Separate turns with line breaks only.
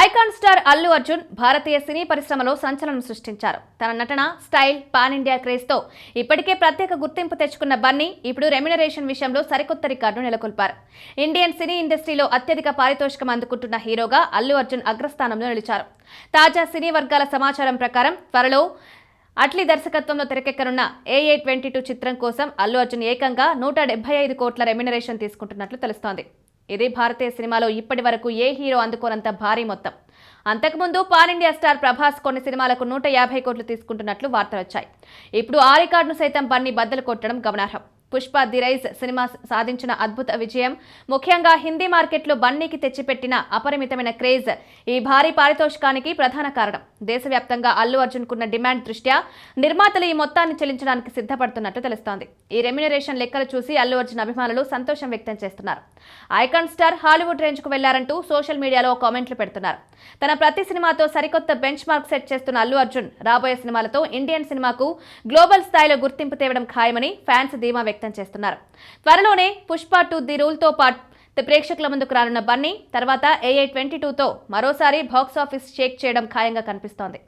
Icon star Allu Arjun భారతీయ సినీ పరిశ్రమలో సంచలనం సృష్టించారు. తన నటన స్టైల్ పాన్ ఇండియా క్రేజ్తో ఇప్పటికే ప్రత్యేక గుర్తింపు తెచ్చుకున్న బన్నీ ఇప్పుడు రెమ్యునరేషన్ విషయంలో సరికొత్త రికార్డు నెలకొల్పారు. ఇండియన్ సినీ ఇండస్ట్రీలో అత్యధిక పారితోషికం అందుకుంటున్న హీరోగా అల్లు అర్జున్ అగ్రస్థానంలో నిలిచారు. తాజా సినీ వర్గాల సమాచారం ప్రకారం త్వరలో అట్లీ దర్శకత్వంలో తెరకెక్కనున్న ఏఏ ట్వంటీ టూ చిత్రం కోసం అల్లు అర్జున్ ఏకంగా నూట డెబ్బై ఐదు కోట్ల రెమ్యునరేషన్ తీసుకుంటున్నట్లు తెలుస్తోంది. ఇది భారతీయ సినిమాలో ఇప్పటి వరకు ఏ హీరో అందుకోనంత భారీ మొత్తం. అంతకుముందు పాన్ ఇండియా స్టార్ ప్రభాస్ కొన్ని సినిమాలకు నూట యాభై కోట్లు తీసుకుంటున్నట్లు వార్తలు వచ్చాయి ఇప్పుడు ఆ రికార్డును సైతం బన్నీ బద్దలు కొట్టడం గమనార్హం. పుష్ప ది రైజ్ సినిమా సాధించిన అద్భుత విజయం. ముఖ్యంగా హిందీ మార్కెట్లో బన్నీకి తెచ్చిపెట్టిన అపరిమితమైన క్రేజ్ ఈ భారీ పారితోషికానికి ప్రధాన కారణం. దేశవ్యాప్తంగా అల్లు అర్జున్కున్న డిమాండ్ దృష్ట్యా నిర్మాతలు ఈ మొత్తాన్ని చెల్లించడానికి సిద్ధపడుతున్నట్టు తెలుస్తోంది. ఈ రెమ్యునరేషన్ లెక్కలు చూసి అల్లు అర్జున్ అభిమానులు సంతోషం వ్యక్తం చేస్తున్నారు. ఐకాన్ స్టార్ హాలీవుడ్ రేంజ్కు వెళ్ళారంటూ సోషల్ మీడియాలో కామెంట్లు పెడుతున్నారు. తన ప్రతి సినిమాతో సరికొత్త బెంచ్ మార్క్ సెట్ చేస్తున్న అల్లు అర్జున్ రాబోయే సినిమాలతో ఇండియన్ సినిమాకు గ్లోబల్ స్థాయిలో గుర్తింపు తేవడం ఖాయమని ఫ్యాన్స్ ధీమా వ్యక్తం చేస్తున్నారు. త్వరలోనే పుష్ప టు ది రూల్తో పాటు ప్రేక్షకుల ముందుకు రానున్న బన్నీ తర్వాత ఏఐ ట్వంటీ టూతో మరోసారి బాక్సాఫీస్ షేక్ చేయడం ఖాయంగా కనిపిస్తోంది.